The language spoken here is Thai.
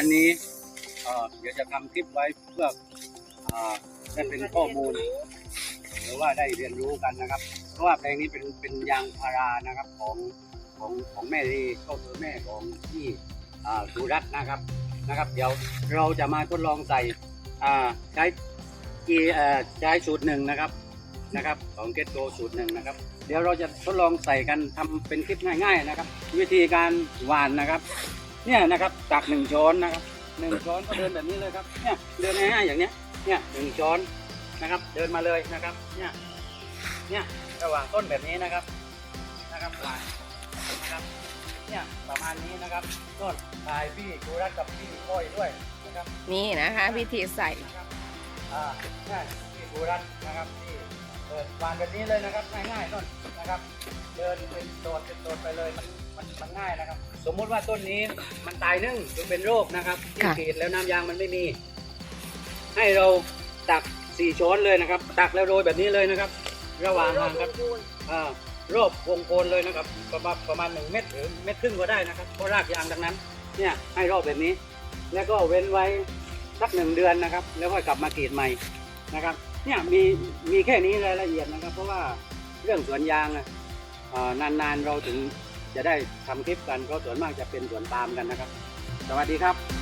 วันนี้เดี๋ยวจะทำคลิปไว้เพื่ออ่าได้เป็นข้อมูล หรือว่าได้เรียนรู้กันนะครับ เพราะว่าแปลงนี้เป็นเป็นยางพารานะครับของของของแม่ลีก็คือแม่ของที่อ่าสุรัตน์นะครับนะครับ เดี๋ยวเราจะมาทดลองใส่ใช้กีใช้สูตรหนึ่งนะครับนะครับของเกตโกสูตรหนึ่งนะครับ เดี๋ยวเราจะทดลองใส่กันทำเป็นคลิปง่าย ๆนะครับ วิธีการหวานนะครับ เนี่ยนะครับตักหนึ่งช้อนนะครับหนึ่งช้อนก็เดินแบบนี้เลยครับเนี่ยเดินง่ายๆอย่างเนี้ยเนี่ยหนึ่งช้อนนะครับ เดินมาเลยนะครับเนี่ยเนี่ยระหว่างต้นแบบนี้นะครับนะครับหวานนะครับเนี่ยประมาณนี้นะครับต้นถ่ายพี่จูรัตกับพี่ก้อยด้วยนะครับนี่นะคะ วิธีใส่นะครับ อ่าเนี่ยพี่จูรัตนะครับที่เดินวางแบบนี้เลยนะครับง่ายๆต้นนะครับเดินเป็นโดดเป็นโดดไปเลยมันมันมันง่ายนะครับ สมมุติว่าต้นนี้มันตายนึ่งหรือเป็นโรคนะครับที่ค่ะกรีดแล้วน้ำยางมันไม่มี ให้เราตักสี่ช้อนเลยนะครับ ตักแล้วโรยแบบนี้เลยนะครับ ระหว่างทางครับอ่ารอบวงโคนเลยนะครับ ประมาณประมาณหนึ่งเม็ดหรือเม็ดครึ่งก็ได้นะครับเพราะรากยางดังนั้น เนี่ยให้รอบแบบนี้ แล้วก็เว้นไว้ สักหนึ่งเดือนนะครับ แล้วค่อยกลับมากรีดใหม่นะครับ เนี่ยมีมีแค่นี้รายละเอียดนะครับ เพราะว่าเรื่องสวนยางอะนานๆเราถึงจะได้ทำคลิปกันเพราะส่วนมากจะเป็นสวนปาล์มกันนะครับ สวัสดีครับ